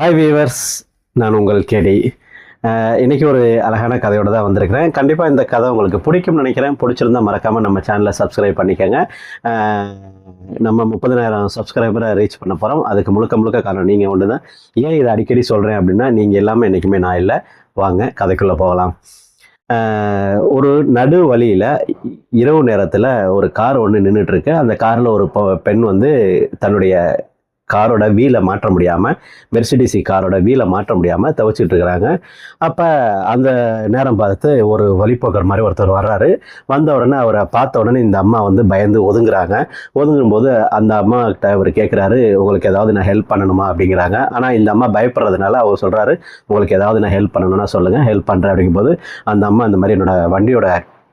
Hi viewers நான் உங்கள் கேடி இன்றைக்கி ஒரு அழகான கதையோடு தான் வந்திருக்கிறேன். கண்டிப்பாக இந்த கதை உங்களுக்கு பிடிக்கும்னு நினைக்கிறேன். பிடிச்சிருந்தா மறக்காமல் நம்ம சேனலை சப்ஸ்கிரைப் பண்ணிக்கோங்க. நம்ம முப்பதினாயிரம் சப்ஸ்கிரைபரை ரீச் பண்ண போகிறோம் அதுக்கு முழுக்க முழுக்க காரணம் நீங்கள் ஒன்று தான் ஏன் இதை அடிக்கடி சொல்கிறேன் அப்படின்னா நீங்கள் எல்லாமே என்றைக்குமே நான் இல்லை. வாங்க கதைக்குள்ளே போகலாம். ஒரு நடு வழியில் இரவு நேரத்தில் ஒரு கார் ஒன்று நின்றுட்டுருக்கு அந்த காரில் ஒரு பெண் வந்து தன்னுடைய காரோட வீலை மாற்ற முடியாமல் மெர்சிடிசி காரோட வீலை மாற்ற முடியாமல் தவிச்சிட்டு இருக்கிறாங்க. அப்போ அந்த நேரம் பார்த்து ஒரு வழிப்போக்கர் மாதிரி ஒருத்தர் வர்றாரு. வந்த உடனே அவரை பார்த்த உடனே இந்த அம்மா வந்து பயந்து ஒதுங்குறாங்க. ஒதுங்கும்போது அந்த அம்மா கிட்ட அவர் கேட்குறாரு உங்களுக்கு ஏதாவது நான் ஹெல்ப் பண்ணணுமா? அப்படிங்கிறாங்க. ஆனால் இந்த அம்மா பயப்படுறதுனால அவர் சொல்கிறாரு உங்களுக்கு ஏதாவது நான் ஹெல்ப் பண்ணணும்னா சொல்லுங்கள் ஹெல்ப் பண்ணுறேன் அப்படிங்கும்போது அந்த அம்மா இந்த மாதிரி என்னோடய வண்டியோட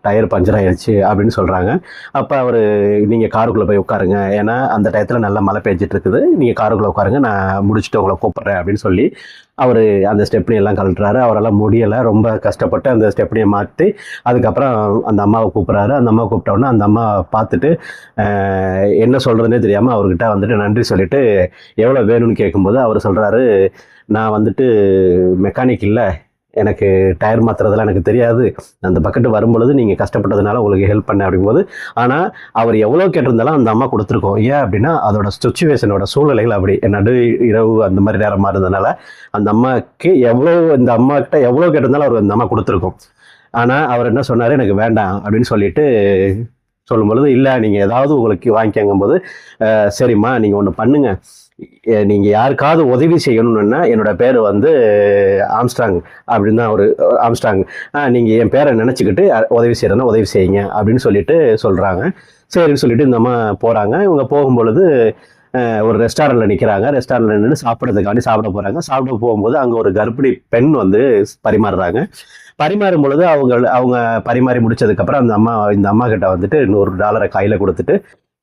டயர் பஞ்சர் ஆயிடுச்சு அப்படின்னு சொல்கிறாங்க அப்போ அவர் நீங்கள் காருக்குள்ளே போய் உட்காருங்க. ஏன்னா அந்த டயத்தில் நல்லா மழை பெஞ்சிட்டு இருக்குது நீங்கள் காருக்குள்ளே உட்காருங்க. நான் முடிச்சுட்டு உங்களை கூப்பிட்றேன். அப்படின்னு சொல்லி அவர் அந்த ஸ்டெப்னி எல்லாம் கழட்டுறாரு. அவரெல்லாம் முடியலை. ரொம்ப கஷ்டப்பட்டு அந்த ஸ்டெப்னியை மாற்றி அதுக்கப்புறம் அந்த அம்மாவை கூப்பிட்றாரு. அந்த அம்மாவை கூப்பிட்டோன்னே அந்த அம்மா பார்த்துட்டு என்ன சொல்கிறதுனே தெரியாமல் அவர்கிட்ட வந்துட்டு நன்றி சொல்லிட்டு எவ்வளோ வேணும்னு கேட்கும்போது அவர் சொல்கிறாரு நான் வந்துட்டு மெக்கானிக் இல்லை. எனக்கு டயர் மாத்துறதெல்லாம் எனக்கு தெரியாது. அந்த பக்கெட்டு வரும்பொழுது நீங்கள் கஷ்டப்பட்டதுனால உங்களுக்கு ஹெல்ப் பண்ணேன் அப்படிங்கும்போது ஆனால் அவர் எவ்வளோ கேட்டிருந்தாலும் அந்த அம்மா கொடுத்துருக்கோம். ஏன் அப்படின்னா அதோட சுச்சுவேஷனோட சூழ்நிலைகள் அப்படி. நடு இரவு அந்த மாதிரி நேரமாக இருந்ததுனால அந்த அம்மாவுக்கு எவ்வளோ இந்த அம்மாக்கிட்ட எவ்வளோ கேட்டிருந்தாலும் அவர் அந்த அம்மா கொடுத்துருக்கோம். ஆனால் அவர் என்ன சொன்னார் எனக்கு வேண்டாம் அப்படின்னு சொல்லிட்டு சொல்லும் பொழுது இல்லை நீங்கள் ஏதாவது உங்களுக்கு வாங்கிக்கங்கும்போது சரிம்மா நீங்கள் ஒன்று பண்ணுங்க. நீங்கள் யாருக்காவது உதவி செய்யணும்னா என்னோட பேர் வந்து ஆம்ஸ்டாங் அப்படின்னு தான் ஒரு ஆம்ஸ்டாங் நீங்கள் என் பேரை நினச்சிக்கிட்டு உதவி செய்கிறேன்னா உதவி செய்யுங்க அப்படின்னு சொல்லிட்டு சொல்கிறாங்க சரின்னு சொல்லிட்டு இந்த அம்மா போகிறாங்க இவங்க போகும்பொழுது ஒரு ரெஸ்டாரண்ட்டில் நிற்கிறாங்க ரெஸ்டாரண்ட்டில் நின்று சாப்பிட்றதுக்காண்டி சாப்பிட போகிறாங்க சாப்பிட போகும்போது அங்கே ஒரு கர்ப்பிணி பெண் வந்து பரிமாறுறாங்க. பரிமாறும் பொழுது அவங்க அவங்க பரிமாறி முடிச்சதுக்கப்புறம் அந்த அம்மா இந்த அம்மா கிட்ட வந்துட்டு நூறு டாலரை கையில் கொடுத்துட்டு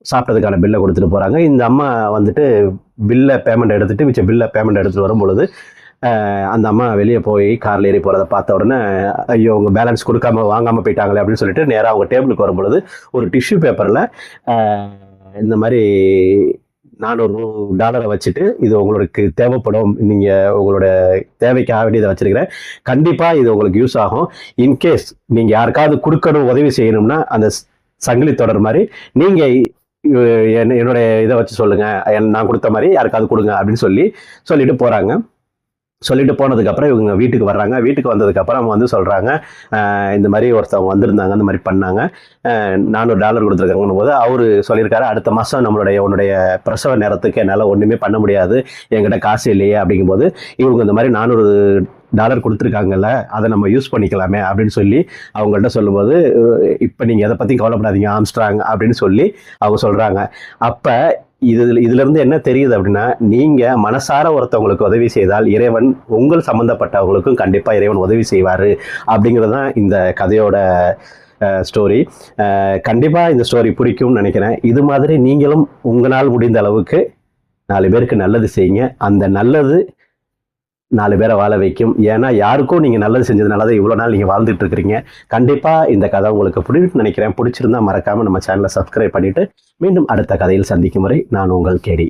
சாப்பிட்டதுக்கான பில்லை கொடுத்துட்டு போகிறாங்க இந்த அம்மா வந்துட்டு பில்லை பேமெண்ட் எடுத்துட்டு மிச்ச பில்லை பேமெண்ட் எடுத்துகிட்டு வரும் பொழுது அந்த அம்மா வெளியே போய் காரில் ஏறி போகிறத பார்த்த உடனே ஐயோ அவங்க பேலன்ஸ் கொடுக்காம வாங்காமல் போயிட்டாங்களே அப்படின்னு சொல்லிட்டு நேராக அவங்க டேபிளுக்கு வரும்பொழுது ஒரு டிஷ்யூ பேப்பரில் இந்த மாதிரி நானூறு டாலரை வச்சுட்டு இது உங்களுக்கு தேவைப்படும். நீங்கள் உங்களோட தேவைக்காக வேண்டியதை வச்சுருக்கிறேன். கண்டிப்பாக இது உங்களுக்கு யூஸ் ஆகும். இன்கேஸ் நீங்கள் யாருக்காவது கொடுக்கணும் உதவி செய்யணும்னா அந்த சங்கிலி தொடர் மாதிரி நீங்கள் என்னுடைய இதை வச்சு சொல்லுங்கள் நான் கொடுத்த மாதிரி யாருக்காவது கொடுங்க அப்படின்னு சொல்லி சொல்லிட்டு போகிறாங்க சொல்லிட்டு போனதுக்கப்புறம் இவங்க வீட்டுக்கு வர்றாங்க. வீட்டுக்கு வந்ததுக்கப்புறம் வந்து சொல்கிறாங்க இந்த மாதிரி ஒருத்தவங்க வந்திருந்தாங்க இந்த மாதிரி பண்ணாங்க. நானூறு டாலர் கொடுத்துருக்காங்கன்னு போது அவர் சொல்லியிருக்காரு அடுத்த மாதம் நம்மளுடைய உன்னுடைய பிரசவ நேரத்துக்கு என்னால் ஒன்றுமே பண்ண முடியாது. என்கிட்ட காசு இல்லையே. அப்படிங்கும்போது இவங்க இந்த மாதிரி நானூறு டாலர் கொடுத்துருக்காங்கல்ல அதை நம்ம யூஸ் பண்ணிக்கலாமே அப்படின்னு சொல்லி அவங்கள்ட்ட சொல்லும்போது இப்போ நீங்கள் எதை பற்றி கவலைப்படாதீங்க ஆம்ஸ்ட்ராங் அப்படின்னு சொல்லி அவங்க சொல்கிறாங்க அப்போ இது இதுலேருந்து என்ன தெரியுது அப்படின்னா நீங்கள் மனசார ஒருத்தவங்களுக்கு உதவி செய்தால் இறைவன் உங்கள் சம்மந்தப்பட்டவங்களுக்கும் கண்டிப்பாக இறைவன் உதவி செய்வார் அப்படிங்கிறது தான் இந்த கதையோட ஸ்டோரி கண்டிப்பாக இந்த ஸ்டோரி பிடிக்கும்னு நினைக்கிறேன். இது மாதிரி நீங்களும் உங்களால் முடிந்த அளவுக்கு நாலு பேருக்கு நல்லது செய்யுங்க. அந்த நல்லது நாலு பேரை வாழ வைக்கும். ஏன்னா யாருக்கும் நீங்கள் நல்லது செஞ்சதுனால தான் இவ்வளோ நாள் நீங்கள் வாழ்ந்துட்டு இருக்கிறீங்க கண்டிப்பாக இந்த கதை உங்களுக்கு பிடிக்கும்னு நினைக்கிறேன். பிடிச்சிருந்தா மறக்காமல் நம்ம சேனலை சப்ஸ்கிரைப் பண்ணிவிட்டு மீண்டும் அடுத்த கதையில் சந்திக்கும் வரை நான் உங்கள் கேடி.